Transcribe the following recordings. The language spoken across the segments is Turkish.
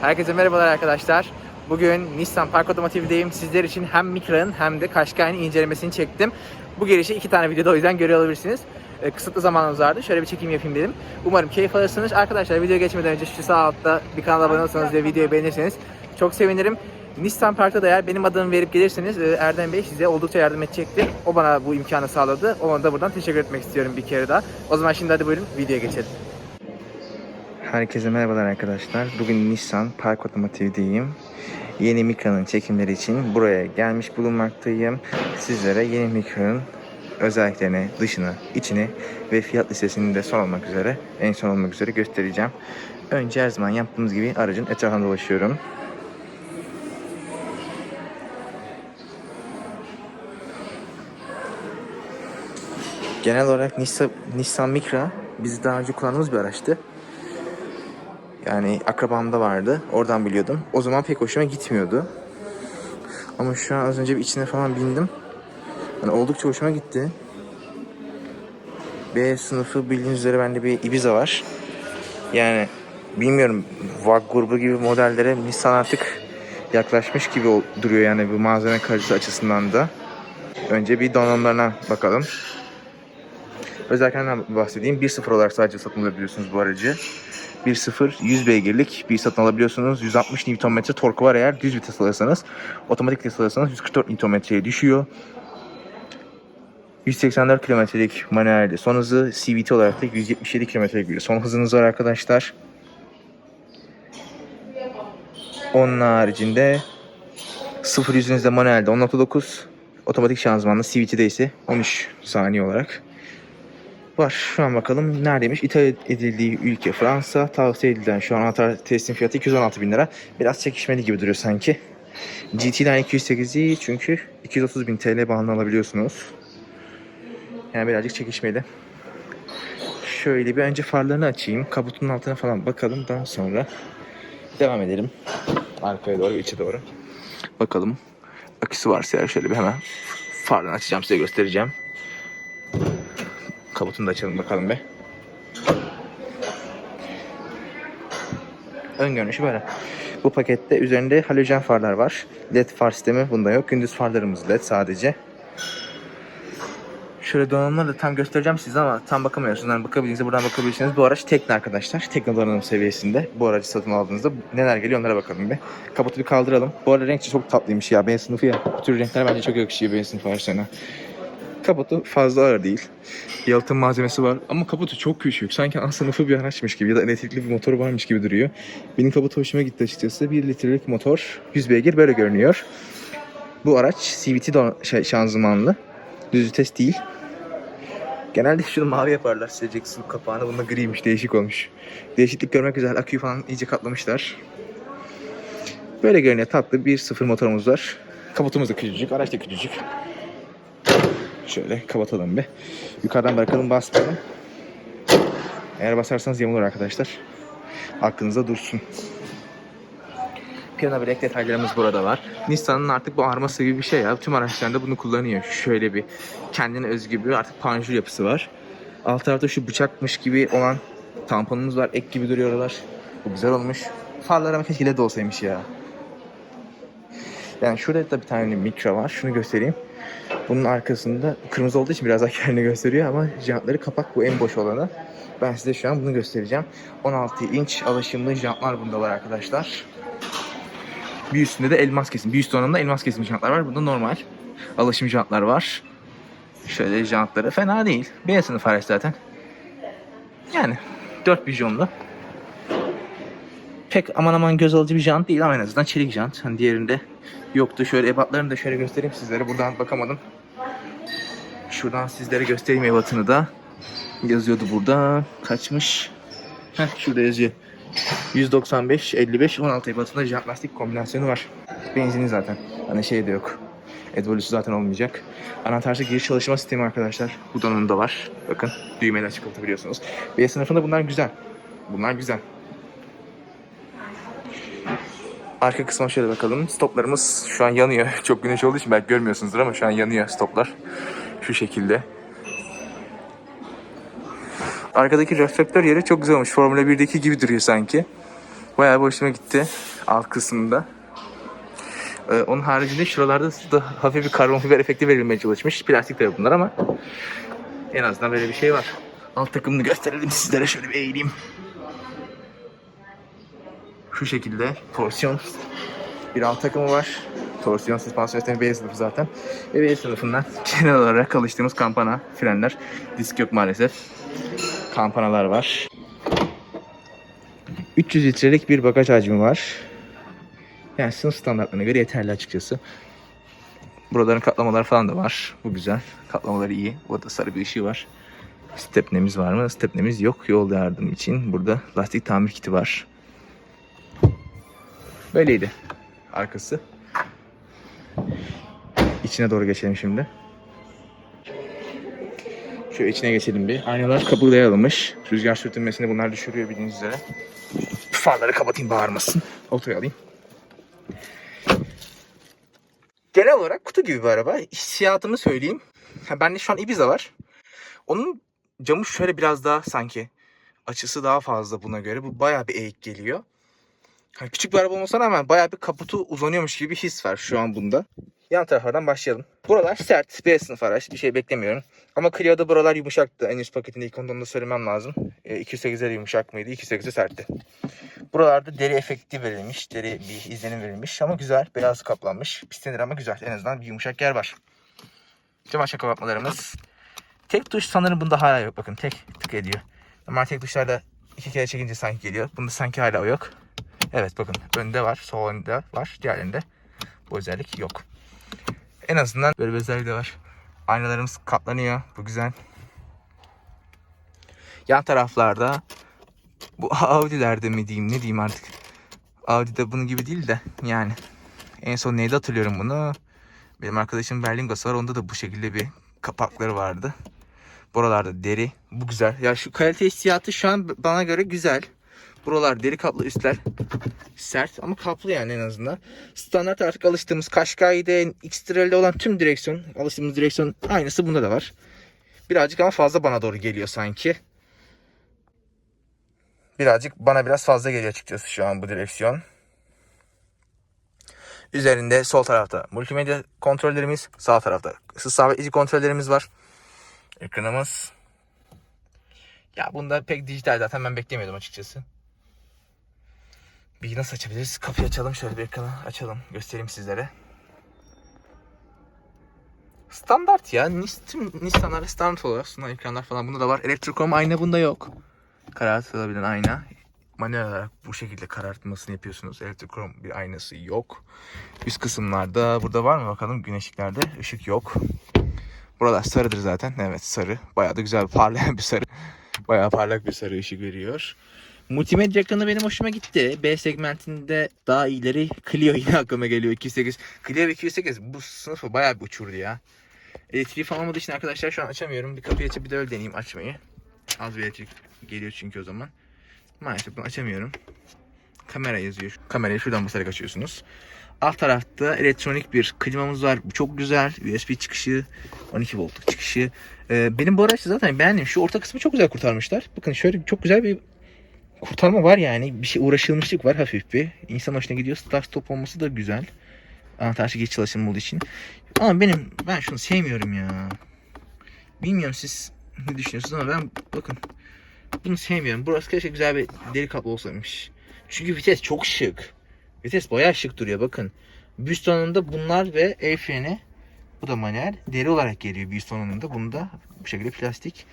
Herkese merhabalar arkadaşlar. Bugün Nissan Park Otomotiv'deyim. Sizler için hem Micra'nın hem de Qashqai'nin incelemesini çektim. Bu gelişi iki tane videoda o yüzden görüyor olabilirsiniz. Ee, kısıtlı zamanımız vardı. Şöyle bir çekim yapayım dedim. Umarım keyif alırsınız. Arkadaşlar video geçmeden önce şu sağ altta bir kanala abone olursanız ve videoyu beğenirseniz çok sevinirim. Nissan Park'ta da eğer benim adımı verip gelirseniz e, Erdem Bey size oldukça yardım edecektir. O bana bu imkanı sağladı. Ona da buradan teşekkür etmek istiyorum bir kere daha. O zaman şimdi hadi buyurun videoya geçelim. Herkese merhabalar arkadaşlar. Bugün Nissan Park Otomotiv'deyim. Yeni Micra'nın çekimleri için buraya gelmiş bulunmaktayım. Sizlere yeni Micra'nın özelliklerini, dışını, içini ve fiyat listesini de son olmak üzere, en son olmak üzere göstereceğim. Önce her zaman yaptığımız gibi aracın etrafında dolaşıyorum. Genel olarak Nissan, Nissan Micra biz daha önce kullandığımız bir araçtı. Yani akrabamda vardı. Oradan biliyordum. O zaman pek hoşuma gitmiyordu. Ama şu an az önce bir içine falan bindim. Yani oldukça hoşuma gitti. B sınıfı bildiğiniz üzere bende bir Ibiza var. Yani bilmiyorum VAG grubu gibi modellere Nissan artık yaklaşmış gibi duruyor yani bu malzeme kalitesi açısından da. Önce bir donanımlarına bakalım. Özelliklerinden bahsedeyim. 1.0 olarak sadece satın alabiliyorsunuz bu aracı. 1.0 100 beygirlik bir satın alabiliyorsunuz. 160 Nm torku var eğer düz vites alırsanız. Otomatik vites alırsanız 144 Nm'ye düşüyor. 184 kilometrelik manuelde son hızı, CVT olarak da 177 kilometrelik bir son hızınız var arkadaşlar. Onun haricinde 0 yüzünüzde manuelde 10.9, otomatik şanzımanlı CVT'de ise 13 saniye olarak var. Şu an bakalım neredeymiş? İthal edildiği ülke Fransa. Tavsiye edilen şu an anahtar teslim fiyatı 216 bin lira. Biraz çekişmeli gibi duruyor sanki. GT'den 208'i çünkü 230 bin TL bandına alabiliyorsunuz. Yani birazcık çekişmeli. Şöyle bir önce farlarını açayım. Kaputunun altına falan bakalım. Daha sonra devam edelim. Arkaya doğru, içe doğru. Bakalım. Aküsü varsa eğer şöyle bir hemen farlarını açacağım size göstereceğim. Kaputunu da açalım bakalım be. Ön görünüşü böyle. Bu pakette üzerinde halojen farlar var. LED far sistemi bunda yok. Gündüz farlarımız LED sadece. Şöyle donanımları da tam göstereceğim size ama tam bakamıyorsunuz. Yani bakabildiğinizde buradan bakabilirsiniz. Bu araç tekne arkadaşlar. Tekne donanım seviyesinde. Bu aracı satın aldığınızda neler geliyor onlara bakalım bir. Kaputu bir kaldıralım. Bu arada renk çok tatlıymış ya. B sınıfı ya. Bu tür renkler bence çok yakışıyor B sınıfı araçlarına. Kaputu fazla ağır değil. Yalıtım malzemesi var ama kaputu çok küçük. Sanki A sınıfı bir araçmış gibi ya da elektrikli bir motor varmış gibi duruyor. Benim kaputu hoşuma gitti açıkçası. 1 litrelik motor, 100 beygir böyle görünüyor. Bu araç CVT şey, şanzımanlı. Düz vites değil. Genelde şunu mavi yaparlar silecek su kapağını. Bunda griymiş, değişik olmuş. Değişiklik görmek güzel. Aküyü falan iyice katlamışlar. Böyle görünüyor tatlı 1.0 motorumuz var. Kaputumuz da küçücük, araç da küçücük. Şöyle kapatalım bir. Yukarıdan bırakalım basmayalım. Eğer basarsanız yamulur arkadaşlar. Aklınızda dursun. Piyano bilek detaylarımız burada var. Nissan'ın artık bu arması gibi bir şey ya. Tüm araçlarında bunu kullanıyor. Şöyle bir kendine özgü bir artık panjur yapısı var. Alt tarafta şu bıçakmış gibi olan tamponumuz var. Ek gibi duruyor oralar. Bu güzel olmuş. Farlar ama keşke LED olsaymış ya. Yani şurada da bir tane mikro var. Şunu göstereyim. Bunun arkasında kırmızı olduğu için biraz daha kendini gösteriyor ama jantları kapak bu en boş olanı. Ben size şu an bunu göstereceğim. 16 inç alışımlı jantlar bunda var arkadaşlar. Bir üstünde de elmas kesim. Bir üst donanımda elmas kesim jantlar var. Bunda normal. Alışım jantlar var. Şöyle jantları fena değil. B sınıf araç zaten. Yani 4 vizyonlu. Pek aman aman göz alıcı bir jant değil ama en azından çelik jant. Hani diğerinde yoktu. Şöyle ebatlarını da şöyle göstereyim sizlere. Buradan bakamadım. Şuradan sizlere göstereyim ebatını da. Yazıyordu burada. Kaçmış? Heh şurada yazıyor. 195, 55, 16 ebatında jant lastik kombinasyonu var. Benzini zaten. Hani şey de yok. Advolüsü zaten olmayacak. Anahtarsı giriş çalışma sistemi arkadaşlar. Bu donanımda var. Bakın düğmeyle açıklatabiliyorsunuz. B sınıfında bunlar güzel. Bunlar güzel. Arka kısma şöyle bakalım. Stoplarımız şu an yanıyor. Çok güneş olduğu için belki görmüyorsunuzdur ama şu an yanıyor stoplar. Şu şekilde. Arkadaki reflektör yeri çok güzel olmuş. Formula 1'deki gibi duruyor sanki. Bayağı hoşuma gitti alt kısmında. Ee, onun haricinde şuralarda da hafif bir karbon fiber efekti verilmeye çalışmış. Plastik tabii bunlar ama en azından böyle bir şey var. Alt takımını gösterelim sizlere şöyle bir eğileyim. Şu şekilde torsiyon bir alt takımı var. Torsiyon süspansiyon sistemi B sınıfı zaten. Ve B sınıfından genel olarak alıştığımız kampana, frenler. Disk yok maalesef. Kampanalar var. 300 litrelik bir bagaj hacmi var. Yani sınıf standartlarına göre yeterli açıkçası. Buraların katlamaları falan da var. Bu güzel. Katlamaları iyi. Burada sarı bir ışığı var. Stepnemiz var mı? Stepnemiz yok. Yol yardım için. Burada lastik tamir kiti var. Böyleydi arkası. İçine doğru geçelim şimdi. Şu içine geçelim bir. Aynalar kapıya alınmış. Rüzgar sürtünmesini bunlar düşürüyor bildiğiniz üzere. Farları kapatayım bağırmasın. Otoyu alayım. Genel olarak kutu gibi bir araba. Hissiyatımı söyleyeyim. Ha, bende şu an Ibiza var. Onun camı şöyle biraz daha sanki açısı daha fazla buna göre. Bu bayağı bir eğik geliyor. Hani küçük bir araba olmasına rağmen bayağı bir kaputu uzanıyormuş gibi bir his var şu an bunda. Yan taraflardan başlayalım. Buralar sert. B sınıf araç. Bir şey beklemiyorum. Ama Clio'da buralar yumuşaktı. En üst paketinde ilk ondan da söylemem lazım. E, 208'e yumuşak mıydı? 208'e sertti. Buralarda deri efekti verilmiş. Deri bir izlenim verilmiş. Ama güzel. Biraz kaplanmış. Pislenir ama güzel. En azından bir yumuşak yer var. Cam açma kapatmalarımız. Tek tuş sanırım bunda hala yok. Bakın tek tık ediyor. Normal tek tuşlarda iki kere çekince sanki geliyor. Bunda sanki hala o yok. Evet bakın önde var, solunda var, diğerlerinde bu özellik yok. En azından böyle bir özellik de var. Aynalarımız katlanıyor. Bu güzel. Yan taraflarda bu Audi'lerde mi diyeyim ne diyeyim artık. Audi'de bunun gibi değil de yani. En son neydi hatırlıyorum bunu. Benim arkadaşım Berlingo'su var. Onda da bu şekilde bir kapakları vardı. Buralarda deri. Bu güzel. Ya şu kalite hissiyatı şu an bana göre güzel. Buralar deri kaplı üstler sert ama kaplı yani en azından. Standart artık alıştığımız Qashqai'de, X-Trail'de olan tüm direksiyon, alıştığımız direksiyon aynısı bunda da var. Birazcık ama fazla bana doğru geliyor sanki. Birazcık bana biraz fazla geliyor açıkçası şu an bu direksiyon. Üzerinde sol tarafta multimedya kontrollerimiz, sağ tarafta ısı sabitleyici kontrollerimiz var. Ekranımız. Ya bunda pek dijital zaten ben beklemiyordum açıkçası. Bir nasıl açabiliriz? Kapıyı açalım şöyle bir ekranı açalım. Göstereyim sizlere. Standart ya. Tüm Nissan'larda standart olarak sunan ekranlar falan bunda da var. Electrochrome ayna bunda yok. Karartılabilen ayna. Manuel olarak bu şekilde karartmasını yapıyorsunuz. Electrochrome bir aynası yok. Üst kısımlarda burada var mı bakalım güneşliklerde ışık yok. Buralar sarıdır zaten. Evet sarı. Bayağı da güzel parlayan bir sarı. Bayağı parlak bir sarı ışık veriyor. Multimedya ekranı benim hoşuma gitti. B segmentinde daha iyileri Clio yine aklıma geliyor 208. Clio ve 208 bu sınıfı bayağı bir uçurdu ya. Elektriği falan olmadığı için arkadaşlar şu an açamıyorum. Bir kapıyı açıp bir de öyle deneyeyim açmayı. Az bir elektrik geliyor çünkü o zaman. Maalesef bunu açamıyorum. Kamera yazıyor. Kamerayı şuradan basarak açıyorsunuz. Alt tarafta elektronik bir klimamız var. Bu çok güzel. USB çıkışı, 12 voltluk çıkışı. Ee, benim bu araçta zaten beğendim. Şu orta kısmı çok güzel kurtarmışlar. Bakın şöyle çok güzel bir kurtarma var yani. Bir şey uğraşılmışlık var hafif bir. İnsan hoşuna gidiyor. Start stop olması da güzel. Anahtar geç çalışım olduğu için. Ama benim ben şunu sevmiyorum ya. Bilmiyorum siz ne düşünüyorsunuz ama ben bakın bunu sevmiyorum. Burası keşke güzel bir deri kaplı olsaymış. Çünkü vites çok şık. Vites bayağı şık duruyor bakın. Büst donanımda bunlar ve el freni. Bu da manuel. Deri olarak geliyor büst donanımda. Bunda bu şekilde plastik.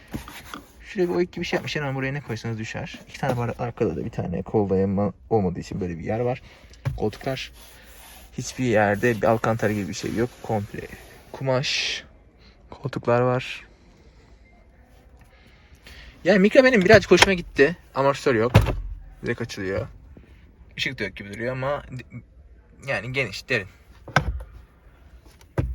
Şuraya bir oyuk gibi şey yapmışlar ama buraya ne koysanız düşer. İki tane var arkada da bir tane kol dayanma olmadığı için böyle bir yer var. Koltuklar hiçbir yerde bir alkantara gibi bir şey yok. Komple kumaş. Koltuklar var. Yani mikro benim birazcık hoşuma gitti. Amortisör yok. Direkt açılıyor. Işık da yok gibi duruyor ama yani geniş, derin.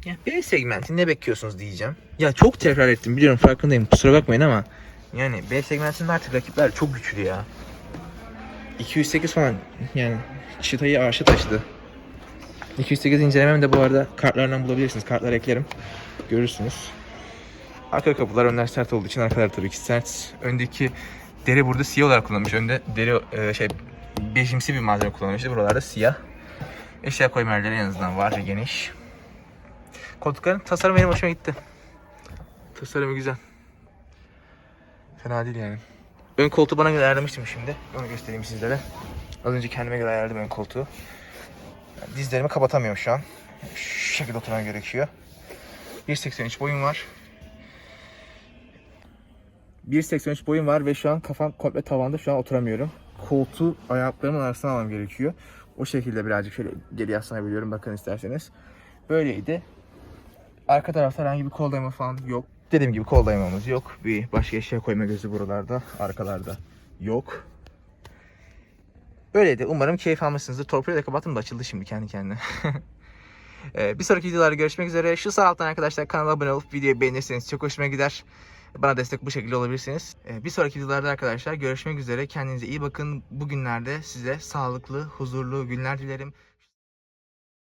Ya B segmenti ne bekliyorsunuz diyeceğim. Ya çok tekrar ettim biliyorum farkındayım kusura bakmayın ama yani B segmentinde artık rakipler çok güçlü ya. 208 falan yani çıtayı arşa taşıdı. 208 incelememi de bu arada kartlardan bulabilirsiniz. Kartlar eklerim. Görürsünüz. Arka kapılar önler sert olduğu için arkalar tabii ki sert. Öndeki deri burada siyah olarak kullanılmış. Önde deri e, şey bejimsi bir malzeme kullanıyor. İşte buralarda siyah. Eşya koyma yerleri en azından var geniş. Koltukların tasarımı benim hoşuma gitti. Tasarımı güzel. Fena değil yani. Ön koltuğu bana göre ayarlamıştım şimdi. Onu göstereyim sizlere. Az önce kendime göre ayarladım ön koltuğu. Yani dizlerimi kapatamıyorum şu an. Şu şekilde oturmam gerekiyor. 1.83 boyum var. 1.83 boyum var ve şu an kafam komple tavanda şu an oturamıyorum. Koltuğu ayaklarımın arasına almam gerekiyor. O şekilde birazcık şöyle geri yaslanabiliyorum bakın isterseniz. Böyleydi. Arka tarafta herhangi bir kol falan yok. Dediğim gibi kol dayamamız yok. Bir başka eşya koyma gözü buralarda, arkalarda yok. Böyleydi. Umarım keyif almışsınızdır. Torpidoyu da kapattım da açıldı şimdi kendi kendine. Ee, bir sonraki videolarda görüşmek üzere. Şu sağ alttan arkadaşlar kanala abone olup videoyu beğenirseniz çok hoşuma gider. Bana destek bu şekilde olabilirsiniz. Ee, bir sonraki videolarda arkadaşlar görüşmek üzere. Kendinize iyi bakın. Bugünlerde size sağlıklı, huzurlu günler dilerim.